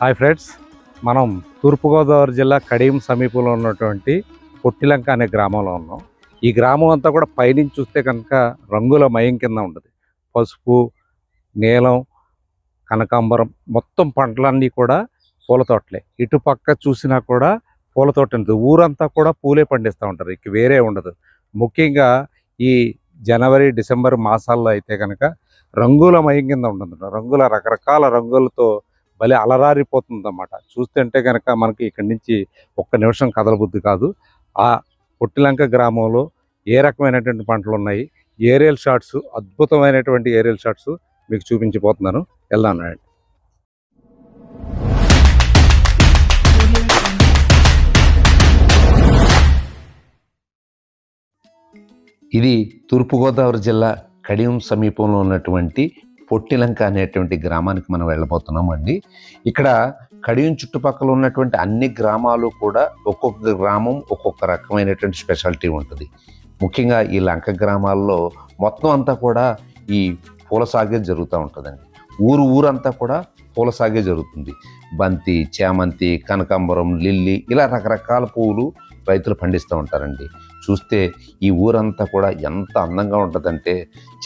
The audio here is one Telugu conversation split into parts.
హాయ్ ఫ్రెండ్స్ మనం తూర్పుగోదావరి జిల్లా కడియం సమీపంలో ఉన్నటువంటి పొట్టిలంక అనే గ్రామంలో ఉన్నాం. ఈ గ్రామం అంతా కూడా పైనుంచి చూస్తే కనుక రంగుల మయం కింద ఉంటుంది. పసుపు నీలం కనకాంబరం మొత్తం పంటలన్నీ కూడా పూల తోటలే. ఇటుపక్క చూసినా కూడా పూల తోట ఉంటుంది ఊరంతా కూడా పూలే పండిస్తూ ఉంటారు. ఇక వేరే ఉండదు. ముఖ్యంగా ఈ జనవరి డిసెంబర్ మాసాల్లో అయితే కనుక రంగుల మయం కింద ఉంటుంది రంగుల రకరకాల రంగులతో భలే అలరారిపోతుంది అన్నమాట చూస్తుంటే కనుక మనకి ఇక్కడి నుంచి ఒక్క నిమిషం కదలబుద్ధి కాదు. ఆ పొట్టిలంక గ్రామంలో ఏ రకమైనటువంటి పంటలు ఉన్నాయి? ఏరియల్ షాట్స్ అద్భుతమైనటువంటి ఏరియల్ షాట్స్ మీకు చూపించిపోతున్నాను. వెళ్దాం ఇది తూర్పుగోదావరి జిల్లా కడియం సమీపంలో ఉన్నటువంటి పొట్టిలంక అనేటువంటి గ్రామానికి మనం వెళ్ళబోతున్నాం అండి ఇక్కడ కడియం చుట్టుపక్కల ఉన్నటువంటి అన్ని గ్రామాలు కూడా ఒక్కొక్క గ్రామం ఒక్కొక్క రకమైనటువంటి స్పెషాలిటీ ఉంటుంది. ముఖ్యంగా ఈ లంక గ్రామాల్లో మొత్తం అంతా కూడా ఈ పూల సాగే జరుగుతూ ఉంటుందండి. ఊరు ఊరంతా కూడా పూల సాగే జరుగుతుంది. బంతి చామంతి కనకాంబరం లిల్లీ ఇలా రకరకాల పువ్వులు రైతులు పండిస్తూ ఉంటారండి. చూస్తే ఈ ఊరంతా కూడా ఎంత అందంగా ఉంటుందంటే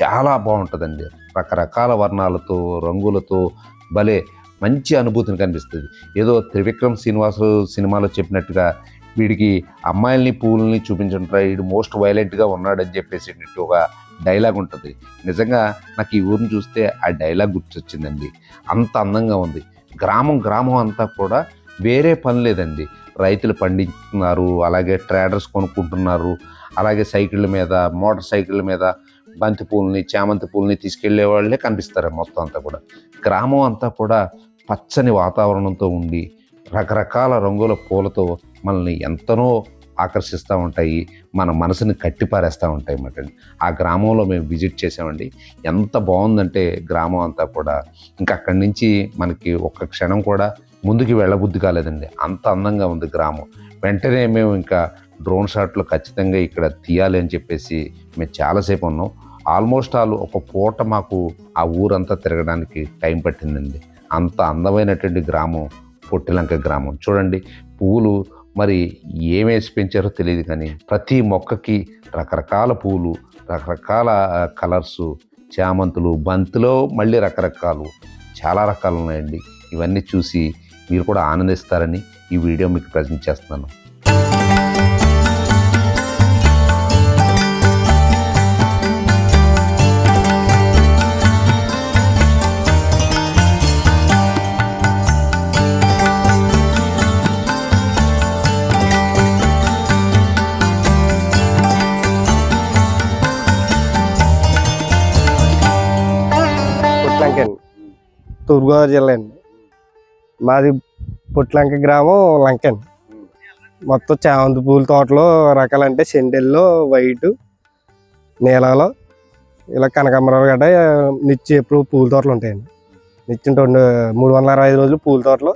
చాలా బాగుంటుందండి. రకరకాల వర్ణాలతో రంగులతో భలే మంచి అనుభూతిని కనిపిస్తుంది. ఏదో త్రివిక్రమ్ శ్రీనివాసరావు సినిమాలో చెప్పినట్టుగా వీడికి అమ్మాయిల్ని పూలని చూపించడం వీడు మోస్ట్ వైలెంట్గా ఉన్నాడని చెప్పేసి ఒక డైలాగ్ ఉంటుంది. నిజంగా నాకు ఈ ఊరిని చూస్తే ఆ డైలాగ్ గుర్తొచ్చిందండి. అంత అందంగా ఉంది. గ్రామం గ్రామం అంతా కూడా వేరే పని లేదండి. రైతులు పండిస్తున్నారు అలాగే ట్రేడర్స్ కొనుక్కుంటున్నారు అలాగే సైకిళ్ళ మీద మోటార్ సైకిళ్ళ మీద బంతి పూలని చామంతి పూలని తీసుకెళ్ళే వాళ్ళే కనిపిస్తారు మొత్తం అంతా కూడా. గ్రామం అంతా కూడా పచ్చని వాతావరణంతో ఉండి రకరకాల రంగుల పూలతో మనల్ని ఎంతనో ఆకర్షిస్తూ ఉంటాయి మన మనసుని కట్టిపారేస్తూ ఉంటాయి అన్నమాట ఆ గ్రామంలో మేము విజిట్ చేసామండి ఎంత బాగుందంటే గ్రామం అంతా కూడా. ఇంకా అక్కడి నుంచి మనకి ఒక్క క్షణం కూడా ముందుకు వెళ్ళబుద్ధి కాలేదండి. అంత అందంగా ఉంది గ్రామం. వెంటనే మేము ఇంకా డ్రోన్ షాట్లు ఖచ్చితంగా ఇక్కడ తీయాలి అని చెప్పేసి మేము చాలాసేపు ఉన్నాం. ఆల్మోస్ట్ ఆల్ ఒక పూట మాకు ఆ ఊరంతా తిరగడానికి టైం పట్టిందండి. అంత అందమైనటువంటి గ్రామం పొట్టిలంక గ్రామం. చూడండి పువ్వులు మరి ఏమేసి పెంచారో తెలియదు కానీ ప్రతి మొక్కకి రకరకాల పువ్వులు రకరకాల కలర్సు చామంతులు బంతిలో మళ్ళీ రకరకాలు చాలా రకాలు ఉన్నాయండి. ఇవన్నీ చూసి మీరు కూడా ఆనందిస్తారని ఈ వీడియో మీకు ప్రజెంట్ చేస్తున్నాను. తూర్పుగోదావరి జిల్లా అండి. మాది పుట్లంక గ్రామం లంక అండి. మొత్తం చామంతి పూల తోటలో రకాలంటే సెండెల్లో వైట్ నీలాలో ఇలా కనకాంబరాలు గట్ట నిత్యం ఎప్పుడు పూల తోటలు ఉంటాయండి. నిత్యం రెండు మూడు వందల అరవై ఐదు రోజులు పూల తోటలు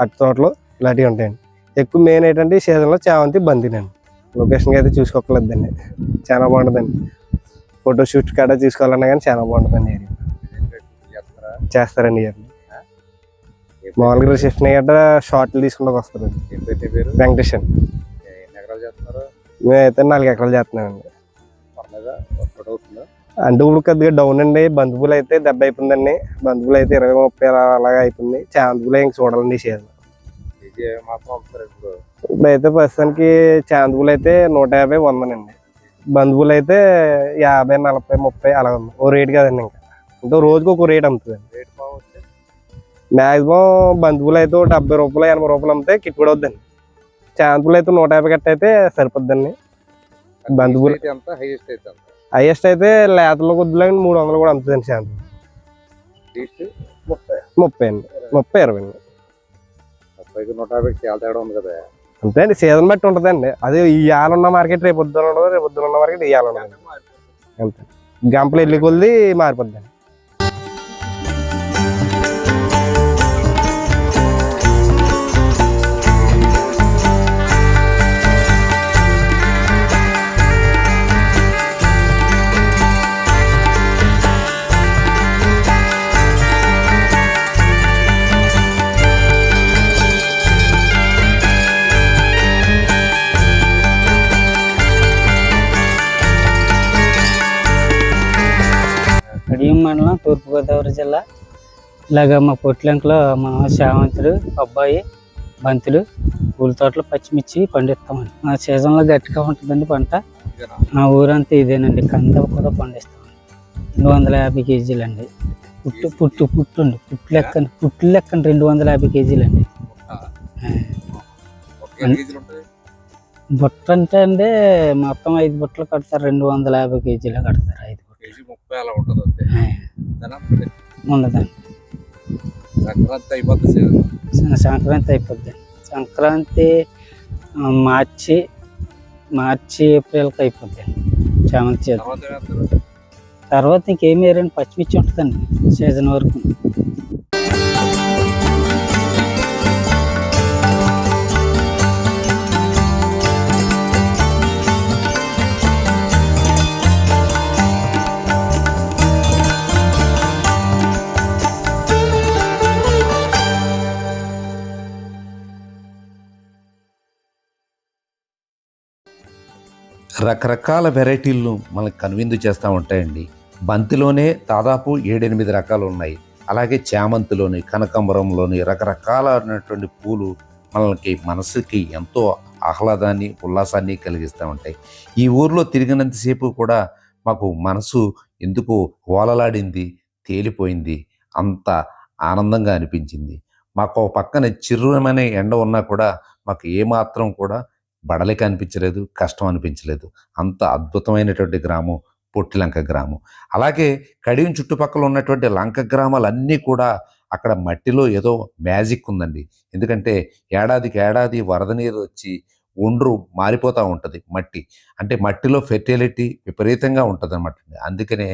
అట్టి తోటలు ఇలాంటివి ఉంటాయండి. ఎక్కువ మెయిన్ ఏంటంటే ఈ సీజన్లో చామంతి బంతినండి. లొకేషన్కి అయితే చూసుకోకలేదండి. చాలా బాగుంటుందండి. ఫోటోషూట్ కాడ తీసుకోవాలన్నా కానీ చాలా బాగుంటుందండి ఏరియా. చేస్తారండి ఇవన్నీ మామూలుగా రిసెప్షన్ గట్ట షార్ట్లు తీసుకుంటూ వస్తారండి. ఏంటంటే పేరు? వెంకటేష్ అండి ఎన్ని ఎకరాలు చేస్తున్నారు? మేమైతే నాలుగు ఎకరాలు చేస్తున్నామండి అంటే ఇప్పుడు కొద్దిగా డౌన్ అండి. బంతిపూలు అయితే దెబ్బ అయిపోయిందండి. బంతిపూలు అయితే ఇరవై ముప్పై అలా అలాగా అయిపోయింది. చామంతిపూలు ఇంక చూడాలండి సీజన్ అయితే ప్రస్తుతానికి చామంతిపూలు అయితే నూట యాభై వందనండి. బంతిపూలు అయితే యాభై నలభై ముప్పై అలా ఉంది ఓ రేట్ కదండి ఇంకా. అంటే రోజుకి ఒక రేట్ అమ్ముతుంది రేట్ బాగుంటే మాక్సిమం బంతిపూలు అయితే డెబ్బై రూపాయలు ఎనభై రూపాయలు అమ్మితే కిట్టుబడి అవుద్దండి చామంతిపూలు అయితే నూట యాభై గట్ట అయితే సరిపోద్దండి. బంతిపూలు హైయెస్ట్ అయితే ఎంత? హైయెస్ట్ అయితే లేతలో కొద్దిలో మూడు వందలు కూడా అమ్ముతుందండి లీస్ట్ ముప్పై. ముప్పై అండి. ముప్పై ఇరవై అండి. నూట యాభైకి చాలా తేడా ఉంది కదా. అంతే అండి. సీజన్ బట్టి ఉంటుందండి అదే ఇవాళ ఉన్న మార్కెట్ రేపు పొద్దున ఉండదు రేపు పొద్దున ఉన్న మార్కెట్. ఇవాళ ఉండదు అంతే. గంపలు వెళ్ళి కొద్ది మారిపోద్దండి జిల్లా. ఇలాగ మా పొట్లంకలో మా శావంతుడు అబ్బాయి బంతులు పూల తోటలు పచ్చిమిర్చి పండిస్తామండి. ఆ సీజన్లో గట్టిగా ఉంటుందండి పంట. మా ఊరంతా ఇదేనండి. కంద కూడా పండిస్తామండి. రెండు వందల యాభై కేజీలండి. పుట్టు పుట్టు పుట్టు అండి పుట్టు లెక్క పుట్టు లెక్క రెండు వందల యాభై కేజీలండి. బుట్ట? అంటే అండి మొత్తం ఐదు బుట్టలు కడతారు. రెండు వందల యాభై కేజీలు కడతారు ఐదు బుట్టలు ముప్పై అలా ఉంటుంది ఉండదండి సంక్రాంతి అయిపోతుంది సంక్రాంతి అయిపోద్ది. సంక్రాంతి మార్చి మార్చి ఏప్రిల్కి అయిపోద్ది. చామంతి చేతి తర్వాత ఇంకేం వేరండి పచ్చిమిర్చి ఉంటుందండి సీజన్ వరకు. రకరకాల వెరైటీలను మనకు కనువిందు చేస్తూ ఉంటాయండి. బంతిలోనే దాదాపు ఏడెనిమిది రకాలు ఉన్నాయి. అలాగే చామంతిలోని కనకంబరంలోని రకరకాలైనటువంటి పూలు మనకి మనసుకి ఎంతో ఆహ్లాదాన్ని ఉల్లాసాన్ని కలిగిస్తూ ఉంటాయి. ఈ ఊర్లో తిరిగినంతసేపు కూడా మాకు మనసు ఎందుకు ఓలలాడింది తేలిపోయింది అంత ఆనందంగా అనిపించింది. మాకు పక్కన చిరుమనే ఎండ ఉన్నా కూడా మాకు ఏమాత్రం కూడా బడలిక అనిపించలేదు కష్టం అనిపించలేదు. అంత అద్భుతమైనటువంటి గ్రామం పొట్టిలంక గ్రామం. అలాగే కడియం చుట్టుపక్కల ఉన్నటువంటి లంక గ్రామాలన్నీ కూడా అక్కడ మట్టిలో ఏదో మ్యాజిక్ ఉందండి. ఎందుకంటే ఏడాదికి ఏడాది వరద నీరు వచ్చి ఒండ్రు మారిపోతూ ఉంటుంది మట్టి. అంటే మట్టిలో ఫెర్టిలిటీ విపరీతంగా ఉంటుంది అనమాట అందుకనే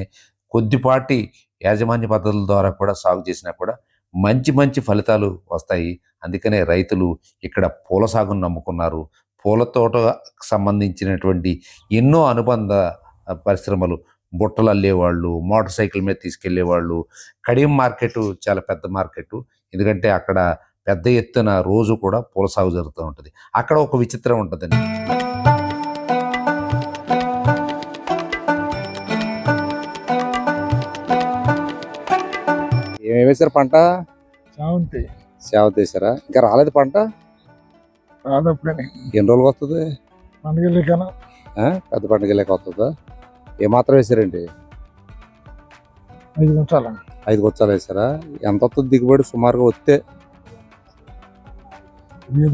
కొద్దిపాటి యాజమాన్య పద్ధతుల ద్వారా కూడా సాగు చేసినా కూడా మంచి మంచి ఫలితాలు వస్తాయి. అందుకనే రైతులు ఇక్కడ పూల సాగును నమ్ముకున్నారు. పూల తోటకు సంబంధించినటువంటి ఎన్నో అనుబంధ పరిశ్రమలు. బుట్టలు అల్లేవాళ్ళు మోటార్ సైకిల్ మీద తీసుకెళ్ళేవాళ్ళు కడియం మార్కెట్ చాలా పెద్ద మార్కెట్. ఎందుకంటే అక్కడ పెద్ద ఎత్తున రోజు కూడా పూల సాగు జరుగుతూ ఉంటుంది. అక్కడ ఒక విచిత్రం ఉంటుందండి. ఏమేమి వేశారు పంట? చామంతి. తీసారా ఇంకా రాలేదు పంట? ఎన్ని రోజులకు వస్తుంది? ఆ? పెద్ద పండుగ లేక వస్తుందా ఏమాత్రం వేసారండి? ఐదు గుంటాల ఐదు గుచ్చాలు వేసారా? ఎంత వస్తుంది దిగుబడి? సుమారుగా వస్తే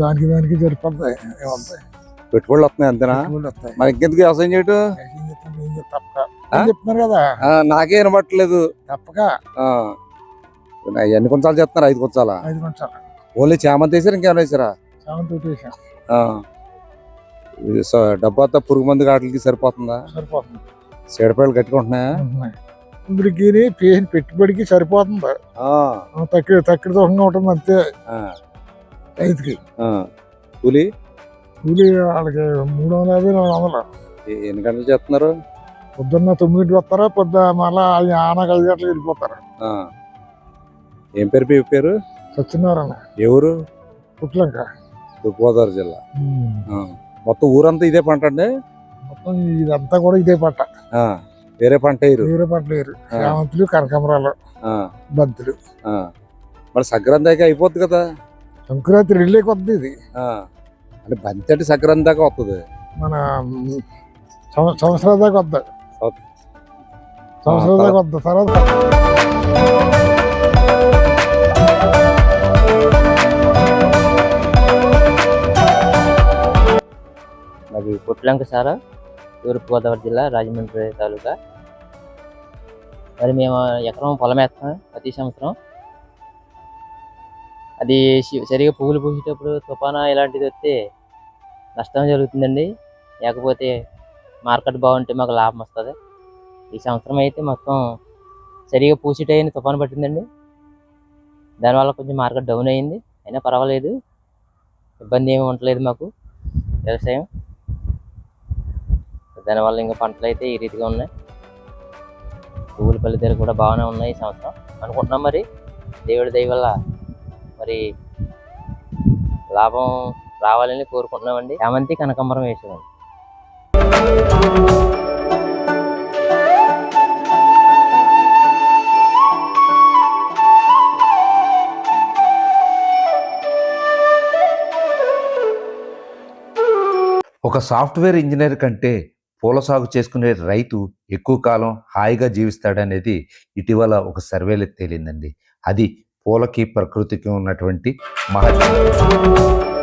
దానికి దానికి పెట్టుబడులు వస్తున్నాయి అంతేనా? మరి ఇంకెందుకు వ్యవసాయం చేయటం? చెప్తున్నారు, చెప్తున్నారు కదా. నాకే వినబట్టలేదు. తప్పక. ఎన్ని కొంచాలు చేస్తున్నారు ఐదు కొంచాలా ఐదు ఓన్లీ చామంతి వేసారు? ఇంకేమైనా వేసారా? డబ్బు అంతా పురుగు మందు వాటికి సరిపోతుందా? సరిపోతుంది. సీడపాయలు కట్టుకుంటున్నాయా ఇప్పటికి పెట్టుబడికి సరిపోతుంది? తక్కువ తక్కువ దూరంగా ఉంటుంది అంతే. రైతుకి. కూలి? కూలి వాళ్ళకి మూడు వందల యాభై నాలుగు వందలు. ఎన్ని గంటలు చేస్తున్నారు? పొద్దున్న తొమ్మిదింటికి వస్తారా? పొద్దు మళ్ళా ఆనకు ఐదు గంటలకు వెళ్ళిపోతారు. ఏం పేరు పేరు? సత్యనారాయణ. ఎవరు పుట్లంక. తూర్పుగోదావరి జిల్లా. మొత్తం ఊరంతా ఇదే పంట అండి? మొత్తం ఇదంతా కూడా ఇదే పంట. వేరే పంట వేయరు? వేరే పంట ఆ. చామంతులు కనకాంబరాలు బంతులు. మరి సంక్రాంతి దాకా అయిపోద్ది కదా? సంక్రాంతి రిలే కొద్ది ఇది. అంటే బంతి అంటే సంక్రాంతి దాకా వస్తుంది మన సంవత్సరాల దాకా వద్ద. సంవ- సంవత్సరాల దాకా వద్ద. తర్వాత ఇది పుట్లంక తూర్పుగోదావరి జిల్లా రాజమండ్రి తాలూకా. మరి మేము ఎకరం పొలం వేస్తాం ప్రతి సంవత్సరం. అది సరిగా పువ్వులు పూసేటప్పుడు తుఫానా ఇలాంటిది వస్తే నష్టం జరుగుతుందండి. లేకపోతే మార్కెట్ బాగుంటే మాకు లాభం వస్తుంది. ఈ సంవత్సరం అయితే మొత్తం సరిగా పూసే టైం తుఫాను పట్టిందండి. దానివల్ల కొంచెం మార్కెట్ డౌన్ అయింది అయినా పర్వాలేదు. ఇబ్బంది ఏమి ఉండలేదు మాకు. వ్యవసాయం. దానివల్ల ఇంకా పంటలు అయితే ఈ రీతిగా ఉన్నాయి. పువ్వులు ఫలితాలు కూడా బాగానే ఉన్నాయి ఈ సంవత్సరం. అనుకుంటున్నాం మరి దేవుడి దయ వల్ల మరి లాభం రావాలని కోరుకుంటున్నామండి. చామంతి కనకంబరం వేసేదండి. ఒక సాఫ్ట్వేర్ ఇంజనీర్ కంటే పూల సాగు చేసుకునే రైతు ఎక్కువ కాలం హాయిగా జీవిస్తాడనేది ఇటీవల ఒక సర్వేలో తేలిందండి. అది పూలకి ప్రకృతికి ఉన్నటువంటి మహత్వం.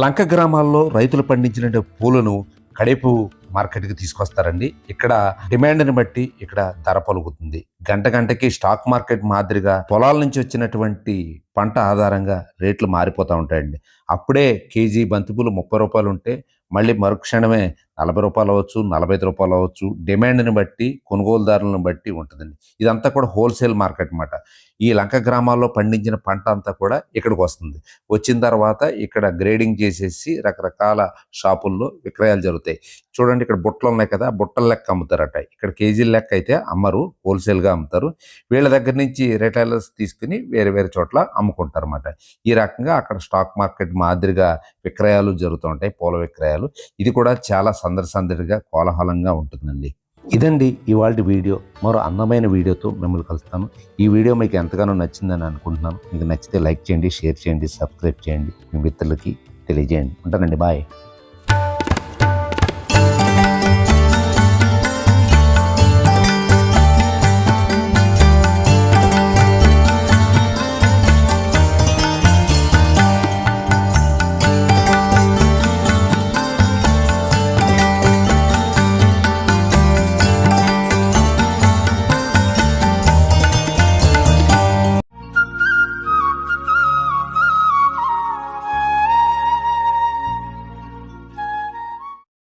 లంక గ్రామాల్లో రైతులు పండించిన పూలను కడేపు మార్కెట్కి తీసుకొస్తారండి. ఇక్కడ డిమాండ్ని బట్టి ఇక్కడ ధర పలుకుతుంది. గంట గంటకి స్టాక్ మార్కెట్ మాదిరిగా పొలాల నుంచి వచ్చినటువంటి పంట ఆధారంగా రేట్లు మారిపోతూ ఉంటాయండి. అప్పుడే కేజీ బంతిపూలు ముప్పై రూపాయలు ఉంటే మళ్ళీ మరుక్షణమే నలభై రూపాయలు అవ్వచ్చు నలభై ఐదు రూపాయలు అవ్వచ్చు. డిమాండ్ని బట్టి కొనుగోలుదారులను బట్టి ఉంటుందండి. ఇదంతా కూడా హోల్సేల్ మార్కెట్ అన్నమాట. ఈ లంక గ్రామాల్లో పండించిన పంట అంతా కూడా ఇక్కడికి వస్తుంది. వచ్చిన తర్వాత ఇక్కడ గ్రేడింగ్ చేసేసి రకరకాల షాపుల్లో విక్రయాలు జరుగుతాయి. చూడండి ఇక్కడ బుట్టలు ఉన్నాయి కదా బుట్టల లెక్క అమ్ముతారట. ఇక్కడ కేజీల లెక్క అయితే అమ్మరు హోల్సేల్గా అమ్ముతారు. వీళ్ళ దగ్గర నుంచి రిటైలర్స్ తీసుకుని వేరే వేరే చోట్ల అమ్ముకుంటారు అన్నమాట ఈ రకంగా అక్కడ స్టాక్ మార్కెట్ మాదిరిగా విక్రయాలు జరుగుతూ ఉంటాయి పూల విక్రయాలు. ఇది కూడా చాలా సందడి సందడిగా కోలాహలంగా ఉంటుందండి. ఇదండి ఇవాళ వీడియో. మరో అందమైన వీడియోతో మిమ్మల్ని కలుస్తాను. ఈ వీడియో మీకు ఎంతగానో నచ్చిందని అనుకుంటున్నాను. మీకు నచ్చితే లైక్ చేయండి షేర్ చేయండి సబ్స్క్రైబ్ చేయండి. మీ మిత్రులకి తెలియజేయండి. ఉంటానండి. బాయ్.